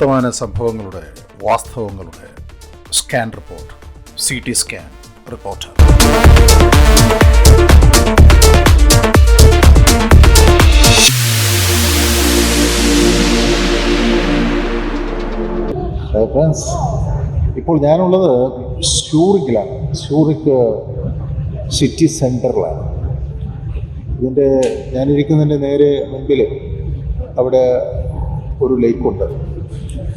വർത്തമാന സംഭവങ്ങളുടെ വാസ്തവങ്ങളുടെ scan report C T scan report. Friends ഇപ്പോൾ ഞാനുള്ളത് സ്റ്റൂറിക്കിലാണ് സ്റ്റൂറിക്ക് സിറ്റി സെന്ററിലാണ് ഇതിന്റെ ഞാനിരിക്കുന്നതിന്റെ നേരെ മുൻപിൽ അവിടെ ഒരു ലേക്കുണ്ട്.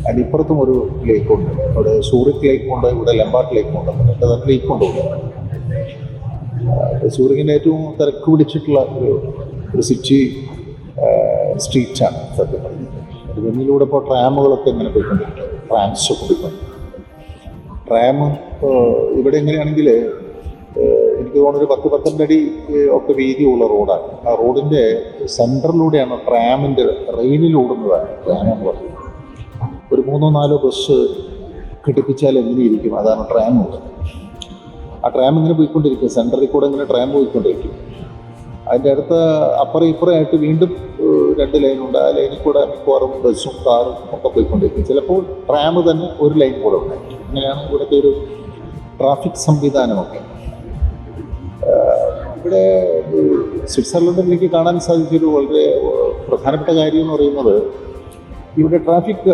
അതിനിപ്പുറത്തും ഒരു ലേക്കുണ്ട് അവിടെ സൂറിക് ലേക്കുണ്ട് ഇവിടെ ലംബാട്ട് ലേക്കുണ്ട് രണ്ട് തരം ലേക്കുണ്ട് ഇവിടെ സൂറിക്കിന്റെ ഏറ്റവും തിരക്ക് പിടിച്ചിട്ടുള്ള ഒരു ഒരു സിറ്റി സ്ട്രീറ്റാണ് സത്യം പറഞ്ഞത് അതിലൂടെ ഇപ്പോൾ ട്രാമുകളൊക്കെ ഇങ്ങനെ പോയിക്കൊണ്ടിരിക്കും ട്രാംസ് പോയിക്കൊണ്ട് ട്രാം ഇവിടെ എങ്ങനെയാണെങ്കിൽ എനിക്ക് തോന്നുന്നൊരു പത്ത് പന്ത്രണ്ട് അടി ഒക്കെ വീതിയുള്ള റോഡാണ്. ആ റോഡിന്റെ സെന്ററിലൂടെയാണ് ട്രാമിന്റെ റെയിനിലൂടുന്നതാണ് ട്രാം എന്ന് പറയുന്നത്. ഒരു മൂന്നോ നാലോ ബസ് ഘടിപ്പിച്ചാൽ എങ്ങനെയിരിക്കും? അതാണ് ട്രാം ഉള്ളത്. ആ ട്രാം ഇങ്ങനെ പോയിക്കൊണ്ടിരിക്കും. സെന്ററിൽ കൂടെ ഇങ്ങനെ ട്രാം പോയിക്കൊണ്ടിരിക്കും. അതിന്റെ അടുത്ത അപ്പുറം ഇപ്പുറമായിട്ട് വീണ്ടും രണ്ട് ലൈനുണ്ട് ആ ലൈനിൽ കൂടെ മിക്കവാറും ബസ്സും കാറും ഒക്കെ പോയിക്കൊണ്ടിരിക്കും. ചിലപ്പോൾ ട്രാം തന്നെ ഒരു ലൈൻ കൂടെ ഉണ്ടായിരിക്കും. അങ്ങനെയാണ് ഇവിടുത്തെ ഒരു ട്രാഫിക് സംവിധാനമൊക്കെ. ഇവിടെ സ്വിറ്റ്സർലൻഡിൽ എനിക്ക് കാണാൻ സാധിച്ചൊരു വളരെ പ്രധാനപ്പെട്ട കാര്യം എന്ന് പറയുന്നത് ഇവിടെ ട്രാഫിക്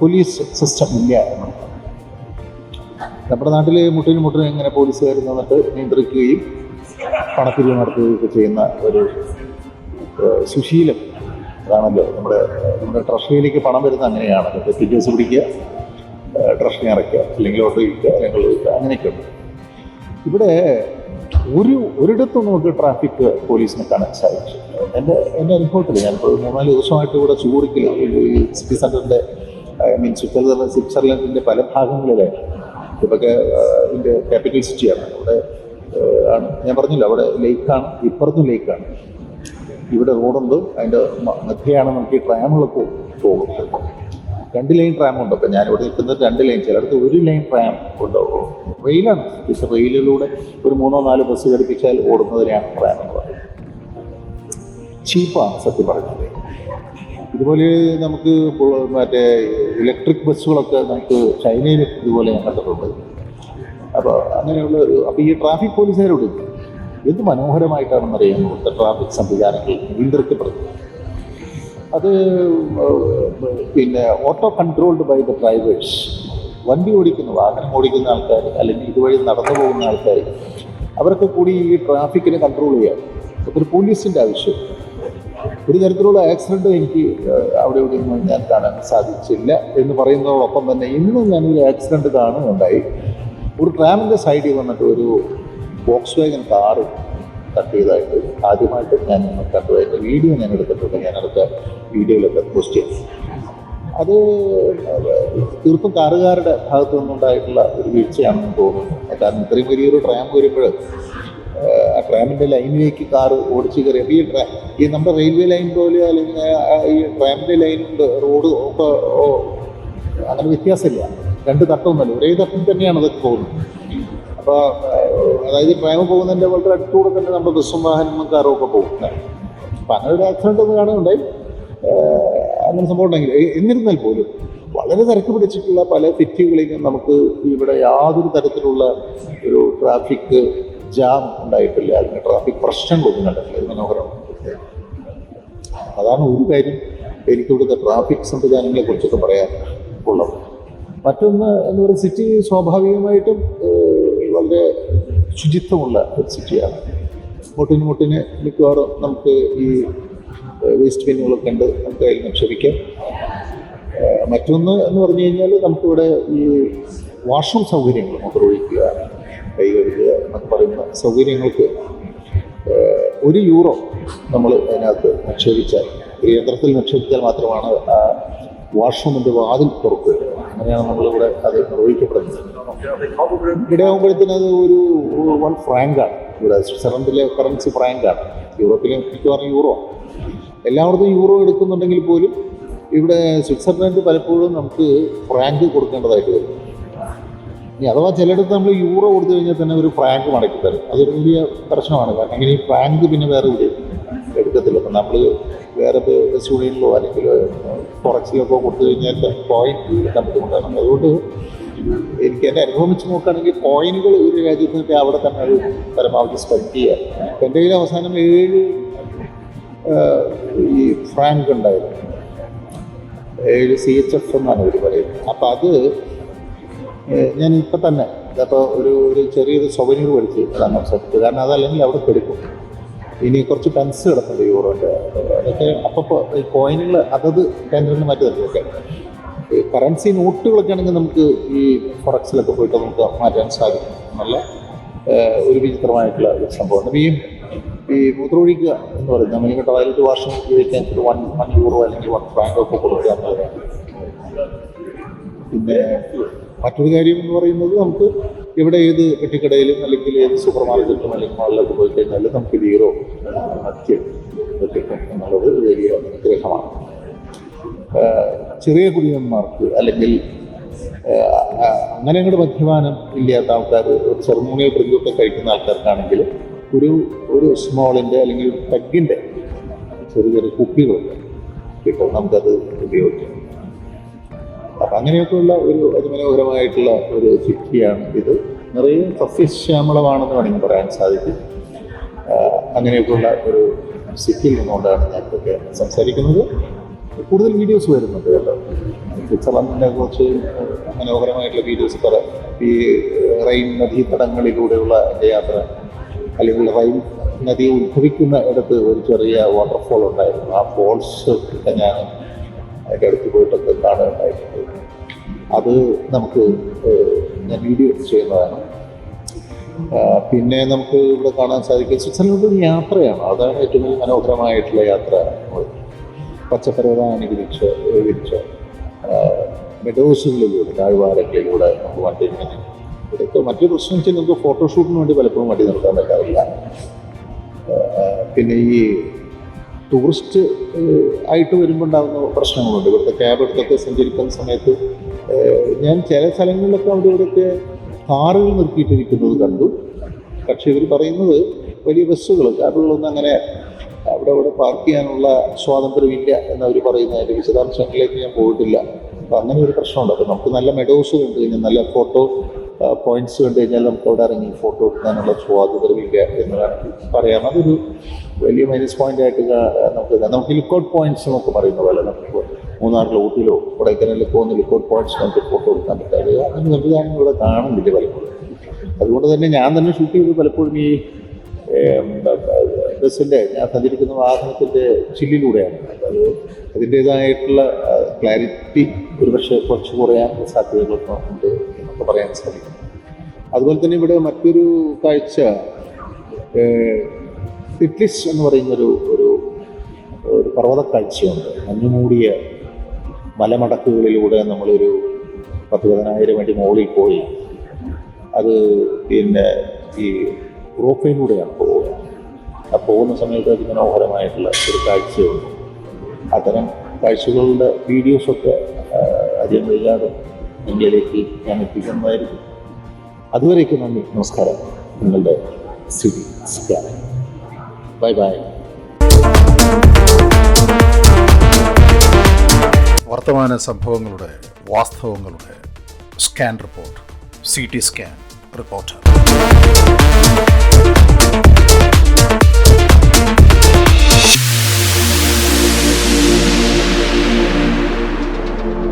പോലീസ് സിസ്റ്റം ഇല്ല. എന്നുള്ളതാണ് നമ്മുടെ നാട്ടിൽ മുട്ടിന് മുട്ടിന് ഇങ്ങനെ പോലീസുകാർ നിന്നിട്ട് നിയന്ത്രിക്കുകയും പണപ്പിരിവ് നടത്തുകയൊക്കെ ചെയ്യുന്ന ഒരു സുശീലം അതാണല്ലോ നമ്മുടെ നമ്മുടെ ട്രഷറിയിലേക്ക് പണം വരുന്ന അങ്ങനെയാണ്. തെറ്റി കേസ് പിടിക്കുക ട്രഷറി അറയ്ക്കുക അല്ലെങ്കിൽ ഓട്ടോ ഇരിക്കുക അല്ലെങ്കിൽ അങ്ങനെയൊക്കെ ഉണ്ട്. ഇവിടെ ഒരു ഒരിടത്തും നമുക്ക് ട്രാഫിക് പോലീസിനെ കാണാൻ സാധിച്ചു എന്റെ എന്റെ അനുഭവത്തിൽ ഞാനിപ്പോൾ മൂന്നാൽ ദിവസമായിട്ട് ഇവിടെ ചൂറിക്കൽ സിറ്റി സെന്ററിന്റെ ഐ മീൻ സ്വിറ്റ്സർലൻഡ് സ്വിറ്റ്സർലൻഡിന്റെ പല ഭാഗങ്ങളിലായി ഇതൊക്കെ ഇതിന്റെ ക്യാപിറ്റൽ സിറ്റിയാണ് അവിടെ ആണ്. ഞാൻ പറഞ്ഞില്ല അവിടെ ലേക്കാണ് ഇപ്പുറത്തും ലേക്കാണ് ഇവിടെ റോഡുണ്ട് അതിന്റെ മധ്യയാണ് നമുക്ക് ഈ ട്രാമുകളൊക്കെ പോകുന്നത്. രണ്ട് ലൈൻ ട്രാം ഉണ്ട്. അപ്പം ഞാനിവിടെ നിൽക്കുന്നത് രണ്ട് ലൈൻ ചിലടത്ത് ഒരു ലൈൻ ട്രാം ഉണ്ടാവും റെയിലാണ്. പക്ഷേ റെയിലിലൂടെ ഒരു മൂന്നോ നാലോ ബസ് ഘടിപ്പിച്ചാൽ ഓടുന്നതിനെയാണ് ട്രാം എന്ന് പറയുന്നത്. ചീപ്പാണ് സത്യം പറഞ്ഞത് ഇതുപോലെ നമുക്ക് മറ്റേ ഇലക്ട്രിക് ബസ്സുകളൊക്കെ നമുക്ക് ചൈനയിൽ ഇതുപോലെ ഞാൻ കണ്ടിട്ടുണ്ട്. അപ്പോൾ അങ്ങനെയുള്ള ഒരു അപ്പോൾ ഈ ട്രാഫിക് പോലീസുകാരോട് എന്ത് മനോഹരമായിട്ടാണെന്ന് അറിയാം ഇവിടുത്തെ ട്രാഫിക് സംവിധാനങ്ങൾ നിയന്ത്രിക്കപ്പെടുന്നത്? അത് പിന്നെ auto controlled by the drivers വണ്ടി ഓടിക്കുന്ന വാഹനം ഓടിക്കുന്ന ആൾക്കാർ അല്ലെങ്കിൽ ഇതുവഴി നടന്നു പോകുന്ന ആൾക്കാർ അവർക്ക് കൂടി ഈ ട്രാഫിക്കിനെ കൺട്രോൾ ചെയ്യാം ഒരു പോലീസിന്റെ ആവശ്യം. ഒരു തരത്തിലുള്ള ആക്സിഡന്റ് എനിക്ക് അവിടെ ഇവിടെ ഞാൻ കാണാൻ സാധിച്ചില്ല എന്ന് പറയുന്നതോടൊപ്പം തന്നെ ഇന്നും ഞാനൊരു ആക്സിഡന്റ് കാണുകയുണ്ടായി ഒരു ട്രാമിന്റെ സൈഡിൽ വന്നിട്ട് ഒരു ബോക്സ് വാഗൻ കാറ് തട്ടിയതായിട്ട് ആദ്യമായിട്ട് ഞാൻ കണ്ടു. അതിന്റെ വീഡിയോ ഞാൻ എടുത്തിട്ടുണ്ട്. ഞാൻ അടുത്ത വീഡിയോയിലൊക്കെ പോസ്റ്റ് ചെയ്തു അത് തീർത്തും കാറുകാരുടെ ഭാഗത്തു നിന്നുണ്ടായിട്ടുള്ള ഒരു വീഴ്ചയാണെന്ന് തോന്നുന്നു. കാരണം ഇത്രയും വലിയൊരു ട്രാം വരുമ്പോൾ ട്രാമിന്റെ ലൈനിലേക്ക് കാറ് ഓടിച്ച് കയറി. അപ്പോൾ ഈ ട്രാ ഈ നമ്മുടെ റെയിൽവേ ലൈൻ പോലെ അല്ലെങ്കിൽ ഈ ട്രാമിന്റെ ലൈനുണ്ട് റോഡ് ഒക്കെ അങ്ങനെ വ്യത്യാസമില്ല. രണ്ട് തട്ടമൊന്നുമല്ല ഒരേ തട്ടിൽ തന്നെയാണ് അതൊക്കെ പോകുന്നത്. അപ്പോൾ അതായത് ട്രാം പോകുന്നതിന്റെ വളരെ അടുത്തൂടെ തന്നെ നമ്മുടെ ബസ്സും വാഹനങ്ങളും കാറും ഒക്കെ പോകും. അപ്പം അങ്ങനെ ഒരു ആക്സിഡന്റ് ഒന്ന് കാണുന്നുണ്ടായി അങ്ങനെ സംഭവം ഉണ്ടെങ്കിൽ എന്നിരുന്നാൽ പോലും വളരെ തിരക്ക് പിടിച്ചിട്ടുള്ള പല തെറ്റുകളിലും നമുക്ക് ഇവിടെ യാതൊരു തരത്തിലുള്ള ഒരു ട്രാഫിക് ജാം ഉണ്ടായിട്ടില്ല. അതിന് ട്രാഫിക് പ്രശ്നങ്ങളൊന്നും കണ്ടിട്ടില്ല ഇത് മനോഹരമാണ്. അതാണ് ഒരു കാര്യം എനിക്ക് ഇവിടുത്തെ ട്രാഫിക് സംവിധാനങ്ങളെ കുറിച്ചൊക്കെ പറയാൻ ഉള്ളത് മറ്റൊന്ന് എന്ന് പറയുന്നത് സിറ്റി സ്വാഭാവികമായിട്ടും വളരെ ശുചിത്വമുള്ള ഒരു സിറ്റിയാണ് മുട്ടിന് മുട്ടിന് മിക്കവാറും നമുക്ക് ഈ വേസ്റ്റ് ബിന്നുകളൊക്കെ ഉണ്ട് നമുക്ക് അതിൽ നിക്ഷേപിക്കാം മറ്റൊന്ന് എന്ന് പറഞ്ഞു കഴിഞ്ഞാൽ നമുക്കിവിടെ ഈ വാഷ്റൂം സൗകര്യങ്ങൾ മൂത്രമൊഴിക്കുക കൈ കഴുകുക എന്നൊക്കെ പറയുന്ന സൗകര്യങ്ങൾക്ക് ഒരു യൂറോ നമ്മൾ അതിനകത്ത് നിക്ഷേപിച്ചാൽ ഒരു യന്ത്രത്തിൽ നിക്ഷേപിച്ചാൽ മാത്രമാണ് ആ വാഷ്റൂമിന്റെ വാതിൽ തുറക്കുക. അങ്ങനെയാണ് നമ്മളിവിടെ അത് നിർവഹിക്കപ്പെടുന്നത്. ഇവിടെ ആകുമ്പോഴത്തേന് അത് ഒരു വൺ ഫ്രാങ്കാണ് ഇവിടെ സ്വിറ്റ്സർലൻഡിലെ കറൻസി ഫ്രാങ്കാണ് യൂറോപ്പിലെ മിക്കവാറും യൂറോ. എല്ലായിടത്തും യൂറോ എടുക്കുന്നുണ്ടെങ്കിൽ പോലും ഇവിടെ സ്വിറ്റ്സർലൻഡ് പലപ്പോഴും നമുക്ക് ഫ്രാങ്ക് കൊടുക്കേണ്ടതായിട്ട് വരും. ഇനി അഥവാ ചിലയിടത്ത് നമ്മൾ യൂറോ കൊടുത്തു കഴിഞ്ഞാൽ തന്നെ ഒരു ഫ്രാങ്ക് മടക്കി തരും. അതൊരു വലിയ പ്രശ്നമാണ്. കാരണം ഇനി ഫ്രാങ്ക് പിന്നെ വേറെ ഒരു എടുക്കത്തില്ല. അപ്പം നമ്മൾ വേറെ ബസ് യൂണിയനിലോ അല്ലെങ്കിൽ ഫോറക്സിലൊക്കെ കൊടുത്തു കഴിഞ്ഞാൽ കോയിൻ കിട്ടാൻ ബുദ്ധിമുട്ടാണ്. അതുകൊണ്ട് എനിക്ക് എന്റെ അനുഭവം വെച്ച് നോക്കുകയാണെങ്കിൽ കോയിനുകൾ ഒരു രാജ്യത്ത് അവിടെ തന്നെ അത് പരമാവധി സ്പെൻഡ് ചെയ്യുക എന്റെ കയ്യിൽ അവസാനം ഏഴ് ഈ ഫ്രാങ്ക് ഉണ്ടായിരുന്നു. ഏഴ് സി എച്ച് എഫ് എന്നാണ് ഇവർ പറയുന്നത്. അപ്പം അത് ഞാൻ ഇപ്പം തന്നെ അപ്പോൾ ഒരു ഒരു ചെറിയൊരു സൊവനീർ മേടിച്ച് ഇടാൻ ശ്രമിച്ചു കാരണം അതല്ലെങ്കിൽ അവിടെ കെടുക്കും. ഇനി കുറച്ച് പെൻസ് കിടപ്പുണ്ട് യൂറോന്റെ അതൊക്കെ അപ്പോൾ ഈ കോയിനുകൾ അതത് കേന്ദ്രങ്ങളിൽ മാറ്റി തരുന്നതൊക്കെ ഈ കറൻസി നോട്ടുകളൊക്കെ ആണെങ്കിൽ നമുക്ക് ഈ ഫൊറക്സിലൊക്കെ പോയിട്ട് നമുക്ക് മാറ്റാൻ സാധിക്കും. നല്ല ഒരു വിചിത്രമായിട്ടുള്ള ഒരു സംഭവമാണ്. ഈ ഈ മൂത്രമൊഴിക്കുക എന്ന് പറയുന്നത് നമ്മൾ ടോയ്ലറ്റ് വാഷ് ഉപയോഗിക്കാൻ വൺ വൺ യൂറോ അല്ലെങ്കിൽ വൺ ഫ്രാങ്കോ ഒക്കെ കൊടുക്കുക എന്നുള്ളതാണ്. പിന്നെ മറ്റൊരു കാര്യം എന്ന് പറയുന്നത് നമുക്ക് ഇവിടെ ഏത് പെട്ടിക്കടയിലും അല്ലെങ്കിൽ ഏത് സൂപ്പർ മാർക്കറ്റിലും അല്ലെങ്കിൽ മാളിലൊക്കെ പോയി കഴിഞ്ഞാൽ നമുക്ക് ഹീറോ മദ്യം കിട്ടും എന്നുള്ളത് വലിയ അനുഗ്രഹമാണ് ചെറിയ കുടിയന്മാർക്ക് അല്ലെങ്കിൽ അങ്ങനെ അങ്ങോട്ട് മദ്യപാനം ഇല്ലാത്ത ആൾക്കാർ ഒരു സെറമോണിയൽ ഡ്രിങ്കൊക്കെ കഴിക്കുന്ന ആൾക്കാർക്കാണെങ്കിൽ ഒരു ഒരു സ്മോളിന്റെ അല്ലെങ്കിൽ ഒരു പെഗിന്റെ ചെറിയ ചെറിയ കുപ്പികളുണ്ട്. കിട്ടും നമുക്കത് ഉപയോഗിക്കാം. അപ്പം അങ്ങനെയൊക്കെയുള്ള ഒരു അതിമനോഹരമായിട്ടുള്ള ഒരു ചിട്ടിയാണ് ഇത്. നിറയെ സസ്യശ്യാമളമാണെന്ന് വേണമെങ്കിൽ പറയാൻ സാധിക്കും. അങ്ങനെയൊക്കെയുള്ള ഒരു സിറ്റിയിൽ നിന്നുകൊണ്ടാണ് ഞാൻ ഇതൊക്കെ സംസാരിക്കുന്നത്. കൂടുതൽ വീഡിയോസ് വരുന്നുണ്ട് കേട്ടോ. സ്വിറ്റ്സർലൻഡിനെ കുറിച്ച് മനോഹരമായിട്ടുള്ള വീഡിയോസ് പറ ഈ റെയിൻ നദീതടങ്ങളിലൂടെയുള്ള എന്റെ യാത്ര അല്ലെങ്കിൽ റെയിൻ നദി ഉത്ഭവിക്കുന്ന ഇടത്ത് ഒരു ചെറിയ വാട്ടർഫോൾ ഉണ്ടായിരുന്നു. ആ ഫോൾസ് ഒക്കെ ഞാൻ അതിന്റെ അടുത്ത് പോയിട്ടൊക്കെ കാണുകയുണ്ടായിട്ടുണ്ട് അത് നമുക്ക് ഞാൻ വീഡിയോ എടുത്ത് ചെയ്യുന്നതാണ്. പിന്നെ നമുക്ക് ഇവിടെ കാണാൻ സാധിക്കും സ്വിറ്റ്സർലൻഡ് ഒരു യാത്രയാണ്. അതാണ് ഏറ്റവും മനോഹരമായിട്ടുള്ള യാത്ര. പച്ചപ്പരവതാനി വിരിച്ച് വിരിച്ച മെഡോസുകളിലൂടെ താഴ്വാരങ്ങളിലൂടെ നമുക്ക് വണ്ടി ഇങ്ങനെ ഇതൊക്കെ മറ്റൊരു പ്രശ്നം വെച്ചാൽ നമുക്ക് ഫോട്ടോഷൂട്ടിന് വേണ്ടി പലപ്പോഴും വണ്ടി നിർത്താൻ പറ്റാറില്ല. പിന്നെ ഈ ടൂറിസ്റ്റ് ആയിട്ട് വരുമ്പോൾ ഉണ്ടാകുന്ന പ്രശ്നങ്ങളുണ്ട്. ഇവിടുത്തെ ക്യാബ് എടുത്തൊക്കെ സഞ്ചരിക്കുന്ന സമയത്ത് ഞാൻ ചില സ്ഥലങ്ങളിലൊക്കെ അവിടെ ഇവിടെയൊക്കെ കാറുകൾ നിർത്തിയിട്ടിരിക്കുന്നത് കണ്ടു. പക്ഷേ ഇവർ പറയുന്നത് വലിയ ബസ്സുകൾ കാറുകളൊന്നും അങ്ങനെ അവിടെ അവിടെ പാർക്ക് ചെയ്യാനുള്ള സ്വാതന്ത്ര്യമില്ല എന്നവർ പറയുന്നതിന്റെ വിശദാംശങ്ങളിലേക്ക് ഞാൻ പോയിട്ടില്ല. അപ്പം അങ്ങനെ ഒരു പ്രശ്നമുണ്ട്. അപ്പം നമുക്ക് നല്ല മെഡോസ് കണ്ടു കഴിഞ്ഞാൽ നല്ല ഫോട്ടോ പോയിന്റ്സ് കണ്ടു കഴിഞ്ഞാൽ നമുക്ക് അവിടെ ഇറങ്ങി ഫോട്ടോ എടുക്കാനുള്ള സ്വാതന്ത്ര്യമില്ല എന്ന് പറയാം. അതൊരു വലിയ മൈനസ് പോയിന്റ് ആയിട്ട് നമുക്ക് നമുക്ക് ലുക്കൗട്ട് പോയിന്റ്സ് നമുക്ക് പറയുന്ന പോലെ നമുക്ക് മൂന്നാറിലോ ഊട്ടിയിലോ കൊടൈക്കനാലിലോ പോകുന്ന ലുക്കൗട്ട് പോയിന്റ്സ് നമുക്ക് ഫോട്ടോ എടുക്കാൻ പറ്റാതെ അങ്ങനെ സംവിധാനം ഇവിടെ കാണുന്നില്ല പലപ്പോഴും. അതുകൊണ്ട് തന്നെ ഞാൻ തന്നെ ഷൂട്ട് ചെയ്ത് പലപ്പോഴും ഈ ബസ്സിന്റെ ഞാൻ സഞ്ചരിക്കുന്ന വാഹനത്തിന്റെ ചില്ലിലൂടെയാണ്. അത് അതിന്റേതായിട്ടുള്ള ക്ലാരിറ്റി ഒരുപക്ഷെ കുറച്ച് കുറയാൻ സാധ്യതകളൊക്കെ ഉണ്ട്. എന്നൊക്കെ പറയാൻ സാധിക്കും. അതുപോലെ തന്നെ ഇവിടെ മറ്റൊരു കാഴ്ച ഇറ്റ്ലിസ് എന്ന് പറയുന്നൊരു ഒരു ഒരു പർവത കാഴ്ചയുണ്ട് മഞ്ഞുമൂടിയ മലമടക്കുകളിലൂടെ നമ്മളൊരു പത്ത് പതിനായിരം അടി മുകളിൽ പോയി അത് പിന്നെ ഈ റോപ്പയിലൂടെയാണ് പോവുക. ആ പോകുന്ന സമയത്ത് അതിമനോഹരമായിട്ടുള്ള ഒരു കാഴ്ചയുണ്ട്. അത്തരം കാഴ്ചകളുടെ വീഡിയോസൊക്കെ അധികം വൈകാതെ ഇന്ത്യയിലേക്ക് ഞാൻ എത്തിക്കുന്നതായിരിക്കും. അതുവരേക്കും നന്ദി. നമസ്കാരം. നിങ്ങളുടെ സ്ഥിതി ബൈ ബൈ. വർത്തമാന സംഭവങ്ങളുടെ വാസ്തവങ്ങളുടെ scan report C T scan reporter